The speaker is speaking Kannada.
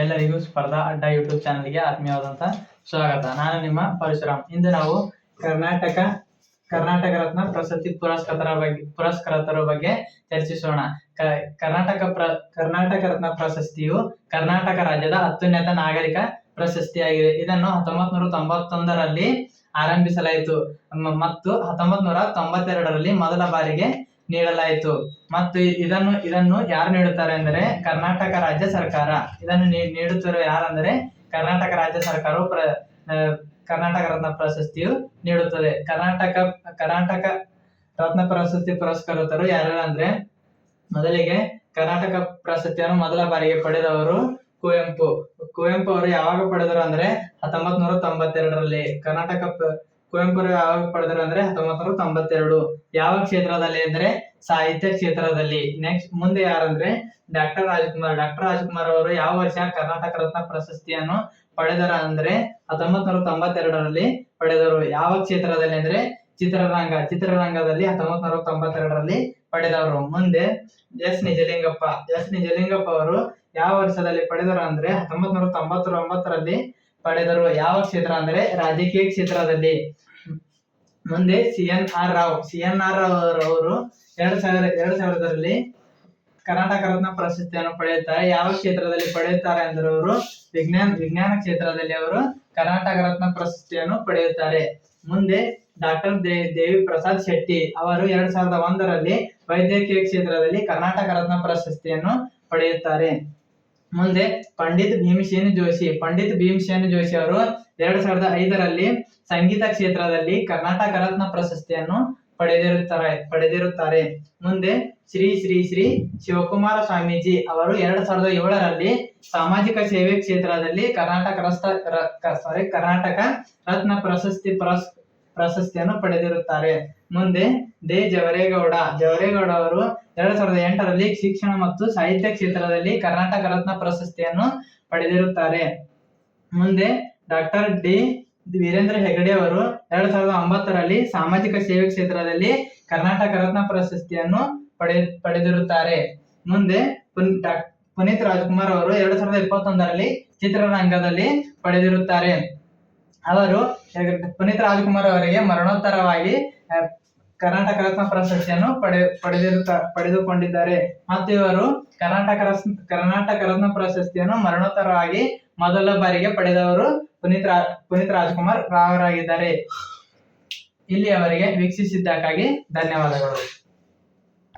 ಎಲ್ಲರಿಗೂ ಸ್ಪರ್ಧಾ ಅಡ್ಡ ಯೂಟ್ಯೂಬ್ ಚಾನಲ್ಗೆ ಆತ್ಮೀಯವಾದಂತಹ ಸ್ವಾಗತ. ನಾನು ನಿಮ್ಮ ಪರಶುರಾಮ್. ಇಂದು ನಾವು ಕರ್ನಾಟಕ ಕರ್ನಾಟಕ ರತ್ನ ಪ್ರಶಸ್ತಿ ಪುರಸ್ಕೃತರ ಬಗ್ಗೆ ಪುರಸ್ಕೃತರ ಬಗ್ಗೆ ಚರ್ಚಿಸೋಣ. ಕರ್ನಾಟಕ ಪ್ರ, ಕರ್ನಾಟಕ ರತ್ನ ಪ್ರಶಸ್ತಿಯು ಕರ್ನಾಟಕ ರಾಜ್ಯದ ಅತ್ಯುನ್ನತ ನಾಗರಿಕ ಪ್ರಶಸ್ತಿಯಾಗಿದೆ. ಇದನ್ನು ಹತ್ತೊಂಬತ್ ನೂರ ತೊಂಬತ್ತೊಂದರಲ್ಲಿ ಆರಂಭಿಸಲಾಯಿತು. ಮತ್ತು ಹತ್ತೊಂಬತ್ ನೂರ ತೊಂಬತ್ತೆರಡರಲ್ಲಿ ಮೊದಲ ಬಾರಿಗೆ ನೀಡಲಾಯಿತು. ಮತ್ತು ಇದನ್ನು ಇದನ್ನು ಯಾರು ನೀಡುತ್ತಾರೆ ಅಂದರೆ ಕರ್ನಾಟಕ ರಾಜ್ಯ ಸರ್ಕಾರ. ಇದನ್ನು ನೀಡುತ್ತಿರುವ ಯಾರಂದರೆ ಕರ್ನಾಟಕ ರಾಜ್ಯ ಸರ್ಕಾರವು ಕರ್ನಾಟಕ ರತ್ನ ಪ್ರಶಸ್ತಿಯು ನೀಡುತ್ತದೆ. ಕರ್ನಾಟಕ ಕರ್ನಾಟಕ ರತ್ನ ಪ್ರಶಸ್ತಿ ಪುರಸ್ಕೃತರು ಯಾರು ಅಂದ್ರೆ ಮೊದಲಿಗೆ ಕರ್ನಾಟಕ ಪ್ರಶಸ್ತಿಯನ್ನು ಮೊದಲ ಬಾರಿಗೆ ಪಡೆದವರು ಕುವೆಂಪು. ಕುವೆಂಪು ಅವರು ಯಾವಾಗ ಪಡೆದರು ಅಂದ್ರೆ ಹತ್ತೊಂಬತ್ ನೂರ ತೊಂಬತ್ತೆರಡರಲ್ಲಿ. ಕರ್ನಾಟಕ ಪ- ಕುವೆಂಪು ಅವರು ಯಾವಾಗ ಪಡೆದರು ಅಂದ್ರೆ ಹತ್ತೊಂಬತ್ ನೂರ ತೊಂಬತ್ತೆರಡು. ಯಾವ ಕ್ಷೇತ್ರದಲ್ಲಿ ಅಂದ್ರೆ ಸಾಹಿತ್ಯ ಕ್ಷೇತ್ರದಲ್ಲಿ? ನೆಕ್ಸ್ಟ್ ಮುಂದೆ ಯಾರಂದ್ರೆ ಡಾಕ್ಟರ್ ರಾಜ್ಕುಮಾರ್. ಡಾಕ್ಟರ್ ರಾಜ್ಕುಮಾರ್ ಅವರು ಯಾವ ವರ್ಷ ಕರ್ನಾಟಕ ರತ್ನ ಪ್ರಶಸ್ತಿಯನ್ನು ಪಡೆದರ ಅಂದ್ರೆ ಹತ್ತೊಂಬತ್ ನೂರ ತೊಂಬತ್ತೆರಡರಲ್ಲಿ ಪಡೆದರು. ಯಾವ ಕ್ಷೇತ್ರದಲ್ಲಿ ಅಂದ್ರೆ ಚಿತ್ರರಂಗ? ಚಿತ್ರರಂಗದಲ್ಲಿ ಹತ್ತೊಂಬತ್ ನೂರ ತೊಂಬತ್ತೆರಡರಲ್ಲಿ ಪಡೆದವರು. ಮುಂದೆ ಎಸ್ ನಿಜಲಿಂಗಪ್ಪ. ಎಸ್ ನಿಜಲಿಂಗಪ್ಪ ಅವರು ಯಾವ ವರ್ಷದಲ್ಲಿ ಪಡೆದರು ಅಂದ್ರೆ ಹತ್ತೊಂಬತ್ ನೂರ ತೊಂಬತ್ತೊಂಬತ್ತರಲ್ಲಿ ಪಡೆದರು. ಯಾವ ಕ್ಷೇತ್ರ ಅಂದ್ರೆ ರಾಜಕೀಯ ಕ್ಷೇತ್ರದಲ್ಲಿ. ಮುಂದೆ C N R Rao. C N R Rao ಅವರು ಎರಡ್ ಸಾವಿರ, ಎರಡ್ ಸಾವಿರದಲ್ಲಿ ಕರ್ನಾಟಕ ರತ್ನ ಪ್ರಶಸ್ತಿಯನ್ನು ಪಡೆಯುತ್ತಾರೆ. ಯಾವ ಕ್ಷೇತ್ರದಲ್ಲಿ ಪಡೆಯುತ್ತಾರೆ ಅಂದ್ರೆ ಅವರು ವಿಜ್ಞಾನ ವಿಜ್ಞಾನ ಕ್ಷೇತ್ರದಲ್ಲಿ ಅವರು ಕರ್ನಾಟಕ ರತ್ನ ಪ್ರಶಸ್ತಿಯನ್ನು ಪಡೆಯುತ್ತಾರೆ. ಮುಂದೆ ಡಾಕ್ಟರ್ ದೇವಿ ಪ್ರಸಾದ್ ಶೆಟ್ಟಿ ಅವರು ಎರಡ್ ಸಾವಿರದ ಒಂದರಲ್ಲಿ ವೈದ್ಯಕೀಯ ಕ್ಷೇತ್ರದಲ್ಲಿ ಕರ್ನಾಟಕ ರತ್ನ ಪ್ರಶಸ್ತಿಯನ್ನು ಪಡೆಯುತ್ತಾರೆ. ಮುಂದೆ ಪಂಡಿತ್ ಭೀಮಸೇನ ಜೋಶಿ. ಪಂಡಿತ್ ಭೀಮಸೇನ ಜೋಶಿ ಅವರು ಎರಡ್ ಸಾವಿರದ ಐದರಲ್ಲಿ ಸಂಗೀತ ಕ್ಷೇತ್ರದಲ್ಲಿ ಕರ್ನಾಟಕ ರತ್ನ ಪ್ರಶಸ್ತಿಯನ್ನು ಪಡೆದಿರುತ್ತಾರೆ ಪಡೆದಿರುತ್ತಾರೆ. ಮುಂದೆ ಶ್ರೀ ಶ್ರೀ ಶ್ರೀ ಶಿವಕುಮಾರ ಸ್ವಾಮೀಜಿ ಅವರು ಎರಡ್ ಸಾವಿರದ ಏಳರಲ್ಲಿ ಸಾಮಾಜಿಕ ಸೇವೆ ಕ್ಷೇತ್ರದಲ್ಲಿ ಕರ್ನಾಟಕ ರಸ್ತ ಸಾರಿ ಕರ್ನಾಟಕ ರತ್ನ ಪ್ರಶಸ್ತಿ ಪುರಸ್ ಪ್ರಶಸ್ತಿಯನ್ನು ಪಡೆದಿರುತ್ತಾರೆ. ಮುಂದೆ ದೇ. ಜವರೇಗೌಡ. ಜವರೇಗೌಡ ಅವರು ಎರಡ್ ಸಾವಿರದ ಎಂಟರಲ್ಲಿ ಶಿಕ್ಷಣ ಮತ್ತು ಸಾಹಿತ್ಯ ಕ್ಷೇತ್ರದಲ್ಲಿ ಕರ್ನಾಟಕ ರತ್ನ ಪ್ರಶಸ್ತಿಯನ್ನು ಪಡೆದಿರುತ್ತಾರೆ. ಮುಂದೆ ಡಾಕ್ಟರ್ ಡಿ. ವೀರೇಂದ್ರ ಹೆಗಡೆ ಅವರು ಎರಡ್ ಸಾವಿರದ ಒಂಬತ್ತರಲ್ಲಿ ಸಾಮಾಜಿಕ ಸೇವೆ ಕ್ಷೇತ್ರದಲ್ಲಿ ಕರ್ನಾಟಕ ರತ್ನ ಪ್ರಶಸ್ತಿಯನ್ನು ಪಡೆ, ಪಡೆದಿರುತ್ತಾರೆ. ಮುಂದೆ ಪುನೀತ್ ರಾಜ್ಕುಮಾರ್ ಅವರು ಎರಡ್ ಸಾವಿರದ ಇಪ್ಪತ್ತೊಂದರಲ್ಲಿ ಚಿತ್ರರಂಗದಲ್ಲಿ ಪಡೆದಿರುತ್ತಾರೆ. ಅವರು ಪುನೀತ್ ರಾಜ್ಕುಮಾರ್ ಅವರಿಗೆ ಮರಣೋತ್ತರವಾಗಿ ಕರ್ನಾಟಕ ರತ್ನ ಪ್ರಶಸ್ತಿಯನ್ನು ಪಡೆ, ಪಡೆದಿರುತ್ತ, ಪಡೆದುಕೊಂಡಿದ್ದಾರೆ. ಮತ್ತು ಇವರು ಕರ್ನಾಟಕ ರತ್ನ ಕರ್ನಾಟಕ ರತ್ನ ಪ್ರಶಸ್ತಿಯನ್ನು ಮರಣೋತ್ತರವಾಗಿ ಮೊದಲ ಬಾರಿಗೆ ಪಡೆದವರು ಪುನೀತ್ ರಾ, ಪುನೀತ್ ರಾಜ್ಕುಮಾರ್ ರಾವರಾಗಿದ್ದಾರೆ ಇಲ್ಲಿ ಅವರಿಗೆ ವೀಕ್ಷಿಸಿದ್ದಕ್ಕಾಗಿ ಧನ್ಯವಾದಗಳು.